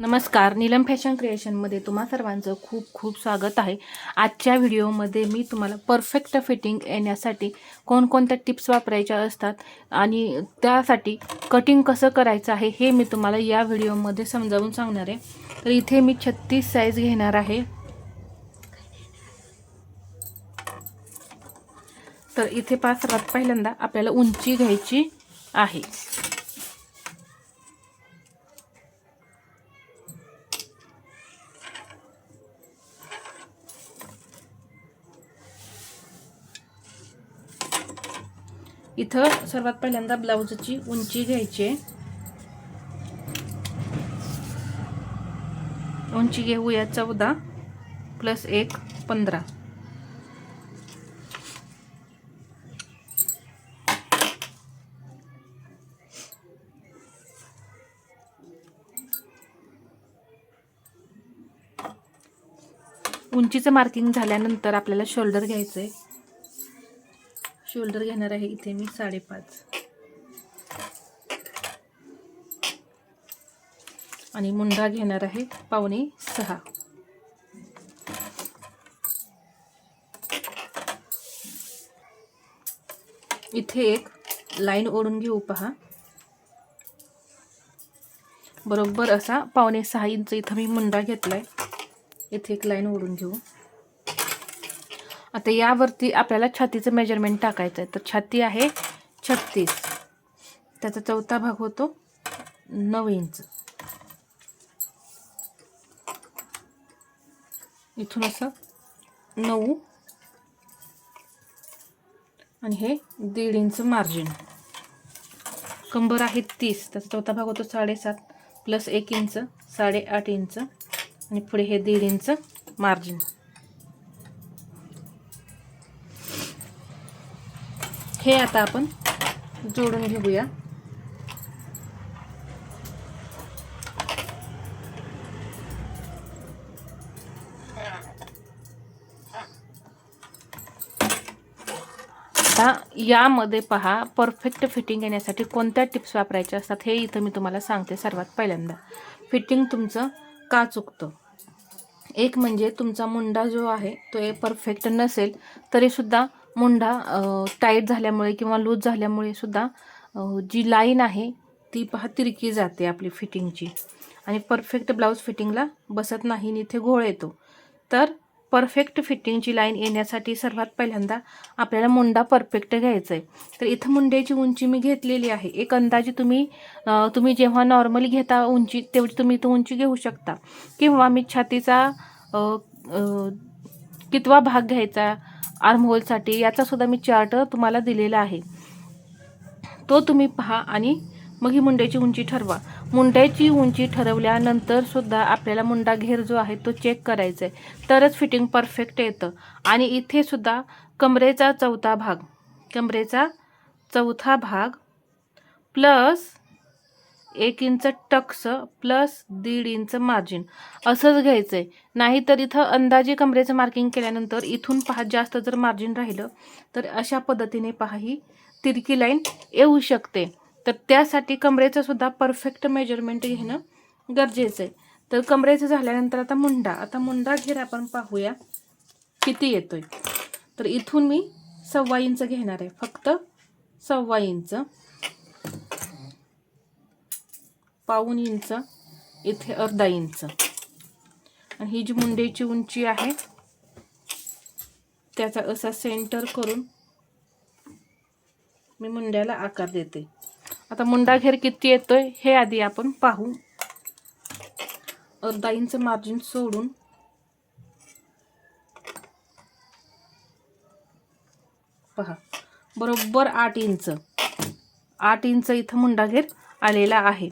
नमस्कार. नीलम फॅशन क्रिएशनमध्ये तुम्हा सर्वांचं खूप खूप स्वागत आहे. आजच्या व्हिडिओमध्ये मी तुम्हाला परफेक्ट फिटिंग येण्यासाठी कोणकोणत्या टिप्स वापरायच्या असतात आणि त्यासाठी कटिंग कसं करायचं आहे हे मी तुम्हाला या व्हिडिओमध्ये समजावून सांगणार आहे. तर इथे मी छत्तीस साईज घेणार आहे. तर इथे पाच सर्वात पहिल्यांदा आपल्याला उंची घ्यायची आहे. इथं सर्वात पहिल्यांदा ब्लाऊजची उंची घ्यायची आहे. उंची घेऊया चौदा प्लस एक पंधरा. उंचीचं मार्किंग झाल्यानंतर आपल्याला शोल्डर घ्यायचं आहे शोल्डर घेणार आहे इथे मी साडेपाच. आणि मुंडा घेणार आहे पावणे सहा. इथे एक लाईन ओढून घेऊ पहा. बरोबर असा पावणे सहा इंच इथं मी मुंडा घेतलाय. इथे एक लाईन ओढून घेऊ. आता यावरती आपल्याला छातीचं मेजरमेंट टाकायचं आहे तर छाती आहे छत्तीस. त्याचा चौथा भाग होतो नऊ इंच. इथून असं नऊ आणि हे दीड इंच मार्जिन कंबर आहे तीस. त्याचा चौथा भाग होतो साडेसात प्लस एक इंच साडेआठ इंच आणि पुढे हे दीड इंच मार्जिन हे आता आपण जोडून घेऊया. आता यामध्ये पहा परफेक्ट फिटिंग येण्यासाठी कोणत्या टिप्स वापरायच्या असतात हे इथं मी तुम्हाला सांगते सर्वात पहिल्यांदा. फिटिंग तुमचं का चुकतं? एक म्हणजे तुमचा मुंडा जो आहे तो ए परफेक्ट नसेल तरीसुद्धा मुंडा टाईट झाल्यामुळे किंवा लूज झाल्यामुळे सुद्धा जी लाईन आहे ती पहा तिरकी जाते आपली फिटिंगची. आणि परफेक्ट ब्लाऊज फिटिंगला बसत नाही आणि इथे घोळ येतो. तर परफेक्ट फिटिंगची लाईन येण्यासाठी सर्वात पहिल्यांदा आपल्याला मुंडा परफेक्ट घ्यायचा आहे तर इथं मुंड्याची उंची मी घेतलेली आहे. एक अंदाजे तुम्ही तुम्ही जेव्हा नॉर्मली घेता उंची तेवढी तुम्ही इथं उंची घेऊ शकता. किंवा मी छातीचा कितवा भाग घ्यायचा आर्महोलसाठी याचासुद्धा मी चार्ट तुम्हाला दिलेला आहे. तो तुम्ही पहा आणि मग ही मुंड्याची उंची ठरवा. मुंड्याची उंची ठरवल्यानंतर सुद्धा आपल्याला मुंडा घेर जो आहे तो चेक करायचा आहे. तरच फिटिंग परफेक्ट येतं. आणि इथे सुद्धा कमरेचा चौथा भाग. कमरेचा चौथा भाग प्लस एक इंच टक्स प्लस दीड इंच मार्जिन. असंच घ्यायचं आहे नाहीतर इथं अंदाजे कमरेचं मार्किंग केल्यानंतर इथून पहा जास्त जर मार्जिन राहिलं तर अशा पद्धतीने पहा ही तिरकी लाईन येऊ शकते. तर त्यासाठी कमरेचं सुद्धा परफेक्ट मेजरमेंट घेणं गरजेचं आहे तर कमरेचं झाल्यानंतर आता मुंडा. आता मुंडा घेर आपण पाहूया किती येतोय. तर इथून मी सव्वा इंच घेणार आहे. फक्त सव्वा इंच. पाऊन इंच इथे अर्धा इंच. आणि ही जी मुंडेची उंची आहे त्याचा असा सेंटर करून मी मुंड्याला आकार देते. आता मुंडा घेर किती येतोय हे आधी आपण पाहू. अर्धा इंच मार्जिन सोडून पहा. बरोबर आठ इंच. आठ इंच इथं मुंडा घेर आलेला आहे.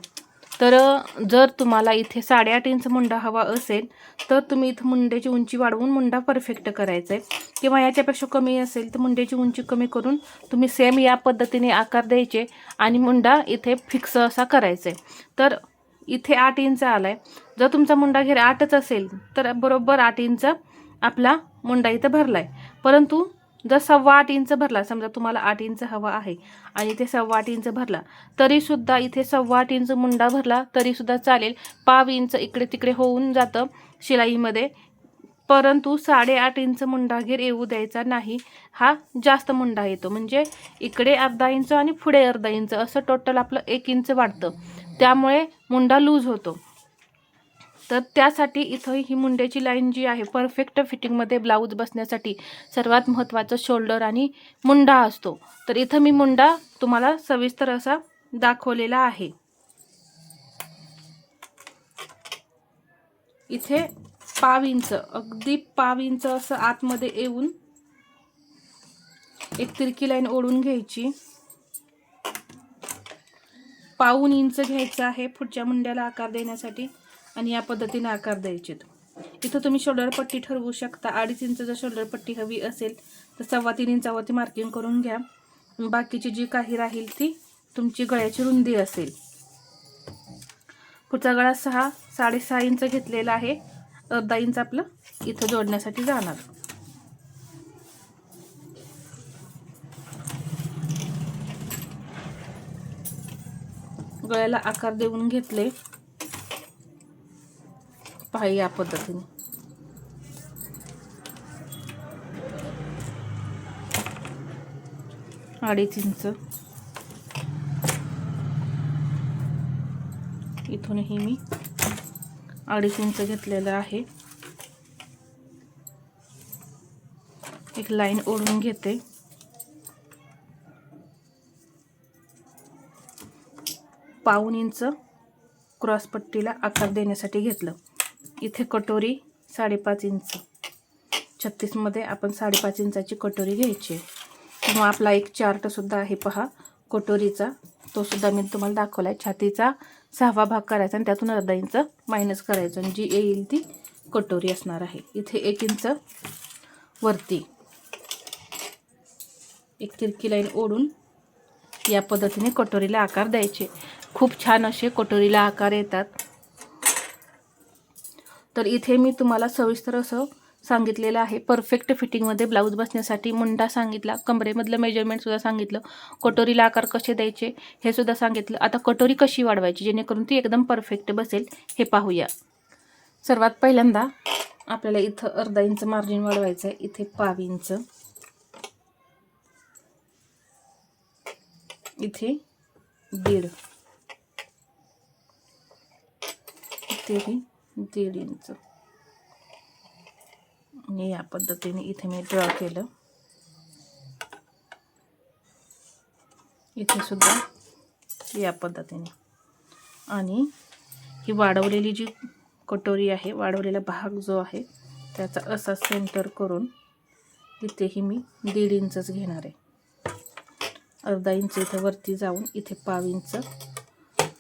तर जर तुम्हाला इथे साडेआठ इंच मुंडा हवा असेल तर तुम्ही इथं मुंड्याची उंची वाढवून मुंडा परफेक्ट करायचा आहे. किंवा याच्यापेक्षा कमी असेल तर मुंड्याची उंची कमी करून तुम्ही सेम या पद्धतीने आकार द्यायचे आणि मुंडा इथे फिक्स असा करायचा आहे. तर इथे आठ इंच आला आहे जर तुमचा मुंडा घेर आठच असेल तर बरोबर आठ इंच आपला मुंडा इथं भरला आहे परंतु जर सव्वा आठ इंच भरला समजा तुम्हाला आठ इंच हवा आहे आणि ते सव्वा आठ इंच भरला तरीसुद्धा इथे सव्वा आठ इंच मुंडा भरला तरीसुद्धा चालेल. पाव इंच इकडे तिकडे होऊन जातं शिलाईमध्ये. परंतु साडेआठ इंच मुंडागीर येऊ द्यायचा नाही. हा जास्त मुंडा येतो. म्हणजे इकडे अर्धा इंच आणि पुढे अर्धा इंच असं टोटल आपलं एक इंच वाढतं. त्यामुळे मुंडा लूज होतो. तर त्यासाठी इथं ही मुंड्याची लाईन जी आहे परफेक्ट फिटिंगमध्ये ब्लाऊज बसण्यासाठी सर्वात महत्त्वाचं शोल्डर आणि मुंडा असतो. तर इथं मी मुंडा तुम्हाला सविस्तर असा दाखवलेला आहे. इथे पाव इंच अगदी पाव इंच असं आतमध्ये येऊन एक तिरकी लाईन ओढून घ्यायची. पाऊन इंच घ्यायचं आहे पुढच्या मुंड्याला आकार देण्यासाठी. आणि या पद्धतीने आकार द्यायचे इथं तुम्ही शोल्डर पट्टी ठरवू शकता. अडीच इंच जर शोल्डर पट्टी हवी असेल तर सव्वा तीन इंचावरती मार्किंग करून घ्या. बाकीची जी काही राहील ती तुमची गळ्याची रुंदी असेल. पुढचा गळा सहा साडेसहा इंच घेतलेला आहे. अर्धा इंच आपलं इथं जोडण्यासाठी जाणार. गळ्याला आकार देऊन घेतले. पहा या पद्धतीने. अडीच इंच. इथूनही मी अडीच इंच घेतलेलं आहे. एक लाईन ओढून घेते. पाऊन इंच क्रॉसपट्टीला आकार देण्यासाठी घेतलं. इथे कटोरी साडेपाच इंच. छत्तीसमध्ये आपण साडेपाच इंचाची कटोरी घ्यायची आहे. किंवा आपला एक चार्टसुद्धा आहे पहा. कटोरीचा तोसुद्धा मी तुम्हाला दाखवला आहे छातीचा सहावा भाग करायचा आणि त्यातून अर्धा इंच मायनस करायचं. आणि जी येईल ती कटोरी असणार आहे. इथे एक इंच वरती. एक तिरकी लाईन ओढून या पद्धतीने कटोरीला आकार द्यायचे. खूप छान असे कटोरीला आकार येतात. तर इथे मी तुम्हाला सविस्तर असं सांगितलेलं आहे. परफेक्ट फिटिंगमध्ये ब्लाऊज बसण्यासाठी मुंडा सांगितला कमरेमधलं मेजरमेंटसुद्धा सांगितलं कटोरीला आकार कसे द्यायचे हे सुद्धा सांगितलं. आता कटोरी कशी वाढवायची जेणेकरून ती एकदम परफेक्ट बसेल हे पाहूया. सर्वात पहिल्यांदा आपल्याला इथं अर्धा इंच मार्जिन वाढवायचं आहे इथे पाव इंच. इथे दीड. इथेही दीड इंच आणि या पद्धतीने इथे मी ड्रॉ केलं. इथे सुद्धा या पद्धतीने. आणि ही वाढवलेली जी कटोरी आहे वाढवलेला भाग जो आहे त्याचा असा सेंटर करून इथेही मी दीड इंचच घेणार आहे. अर्धा इंच इथं वरती जाऊन इथे पाव इंच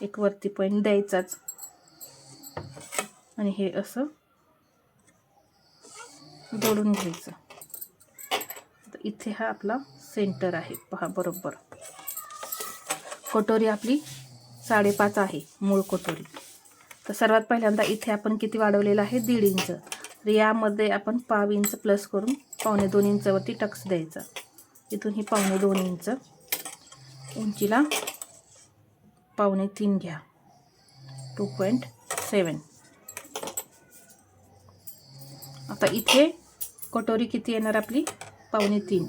एक वरती पॉईंट द्यायचाच. आणि हे असं जोडून घ्यायचं. तर इथे हा आपला सेंटर आहे. पहा बरोबर. कटोरी आपली साडेपाच आहे मूळ कटोरी. तर सर्वात पहिल्यांदा इथे आपण किती वाढवलेलं आहे? दीड इंच. तर यामध्ये आपण पाव इंच प्लस करून पावणे दोन इंचवरती टक्स द्यायचा. इथून ही पावणे दोन इंच. उंचीला पावणे तीन घ्या. टू पॉईंट सेवन आता इथे कटोरी किती येणार आपली? पावणे तीन.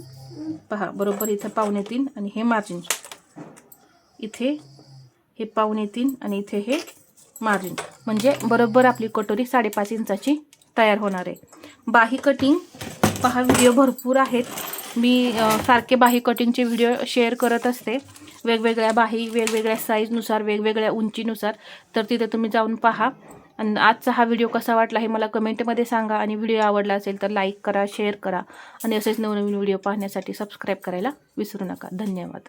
पहा बरोबर इथं पावणे तीन आणि हे मार्जिन इथे हे पावणे तीन आणि इथे हे मार्जिन म्हणजे बरोबर आपली कटोरी साडेपाच इंचाची तयार होणार आहे. बाही कटिंग पहा व्हिडिओ भरपूर आहेत. मी सारखे बाही कटिंगचे व्हिडिओ शेअर करत असते. वेगवेगळ्या बाही वेगवेगळ्या साईजनुसार वेगवेगळ्या उंचीनुसार. तर तिथे तुम्ही जाऊन पहा. आणि आजचा हा व्हिडिओ कसा वाटला हे मला कमेंटमध्ये सांगा. आणि व्हिडिओ आवडला असेल तर लाईक करा शेअर करा. आणि असेच नवनवीन व्हिडिओ पाहण्यासाठी सबस्क्राईब करायला विसरू नका. धन्यवाद.